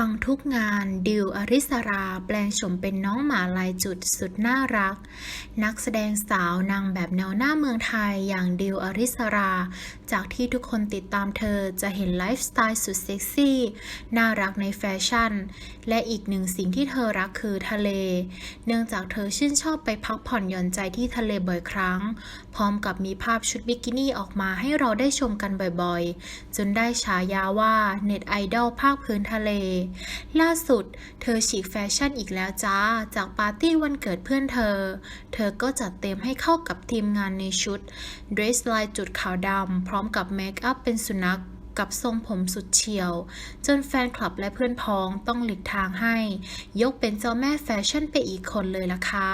ปังทุกงาน ดิวอริสรา แปลงโฉมเป็นน้องหมาลายจุดสุดน่ารัก นักแสดงสาวนางแบบแนวหน้าเมืองไทยอย่างดิวอริสรา จากที่ทุกคนติดตามเธอจะเห็นไลฟ์สไตล์สุดเซ็กซี่ น่ารักในแฟชั่น และอีกหนึ่งสิ่งที่เธอรักคือทะเล เนื่องจากเธอชื่นชอบไปพักผ่อนหย่อนใจที่ทะเลบ่อยครั้ง พร้อมกับมีภาพชุดบิกินี่ออกมาให้เราได้ชมกันบ่อยๆ จนได้ฉายาว่าเน็ตไอดอลภาคพื้นทะเลล่าสุด เธอฉีกแฟชั่นอีกแล้วจ้า จากปาร์ตี้วันเกิดเพื่อนเธอ เธอก็จัดเต็มให้เข้ากับทีมงานในชุดเดรสลายจุดขาวดำพร้อมกับเมคอัพเป็นสุนัขกับทรงผมสุดเฉียว จนแฟนคลับและเพื่อนพ้องต้องหลีกทางให้ ยกเป็นเจ้าแม่แฟชั่นไปอีกคนเลยล่ะค่ะ